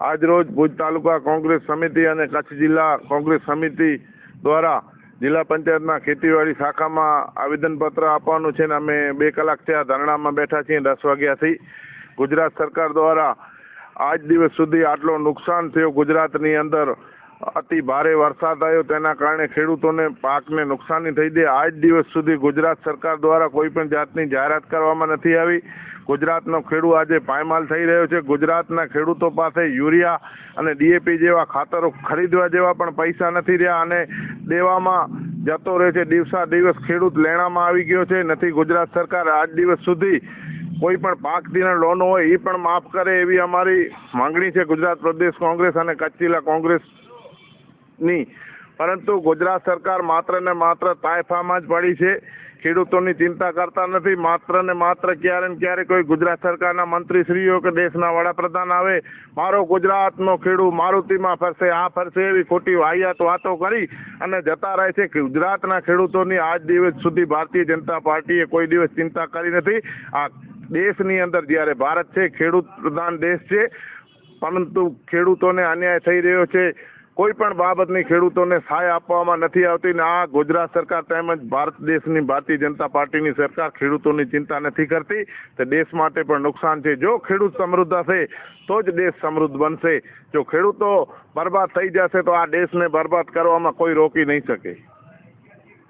આજરોજ ભુજ તાલુકા કોંગ્રેસ સમિતિ અને કચ્છ જિલ્લા કોંગ્રેસ સમિતિ દ્વારા જિલ્લા પંચાયતના ખેતીવાડી શાખામાં આવેદનપત્ર આપવાનું છે ને અમે બે કલાક થયા ધરણામાં બેઠા છીએ દસ વાગ્યાથી ગુજરાત સરકાર દ્વારા આજ દિવસ સુધી આટલો નુકસાન થયો ગુજરાતની અંદર અતિ ભારે વરસાદ આવ્યો. તેના કારણે ખેડૂતોને પાકને નુકસાની થઈ દે. આજ દિવસ સુધી ગુજરાત સરકાર દ્વારા કોઈ પણ જાતની જાહેરાત કરવામાં નથી આવી. ગુજરાતનો ખેડૂત આજે પાયમાલ થઈ રહ્યો છે. ગુજરાતના ખેડૂતો પાસે યુરિયા અને ડીએપી જેવા ખાતરો ખરીદવા જેવા પણ પૈસા નથી રહ્યા અને દેવામાં જતો રહે છે. દિવસા દિવસ ખેડૂત લેણામાં આવી ગયો છે. નથી ગુજરાત સરકાર આજ દિવસ સુધી કોઈ પણ પાક ધિરાણ લોન હોય એ પણ માફ કરે એવી અમારી માંગણી છે. ગુજરાત પ્રદેશ કોંગ્રેસ અને કચ્છ જિલ્લા કોંગ્રેસની પરંતુ ગુજરાત સરકાર માત્ર ને માત્ર તાયફામાં જ પડી છે. ખેડૂતોની ચિંતા કરતા નથી. માત્ર ને માત્ર ક્યારે ને ક્યારે કોઈ ગુજરાત સરકારના મંત્રીશ્રીઓ કે દેશના વડાપ્રધાન આવે. મારો ગુજરાતનો ખેડૂત મારુતિમાં ફરશે, આ ફરશે એવી ખોટી વાહિયાત વાતો કરી અને જતા રહે છે. ગુજરાતના ખેડૂતોની આજ દિવસ સુધી ભારતીય જનતા પાર્ટીએ કોઈ દિવસ ચિંતા કરી નથી. આ દેશની અંદર જ્યારે ભારત છે, ખેડૂત પ્રધાન દેશ છે, પરંતુ ખેડૂતોને અન્યાય થઈ રહ્યો છે. કોઈ પણ બાબતની ખેડૂતોને સહાય આપવામાં નથી આવતી ને આ ગુજરાત સરકાર તેમજ ભારત દેશની ભારતીય જનતા પાર્ટીની સરકાર ખેડૂતોની ચિંતા નથી કરતી તો દેશ માટે પણ નુકસાન છે. જો ખેડૂત સમૃદ્ધ હશે, તો જ દેશ સમૃદ્ધ બનશે. જો ખેડૂતો બરબાદ થઈ જશે, તો આ દેશને બરબાદ કરવામાં કોઈ રોકી નહીં શકે.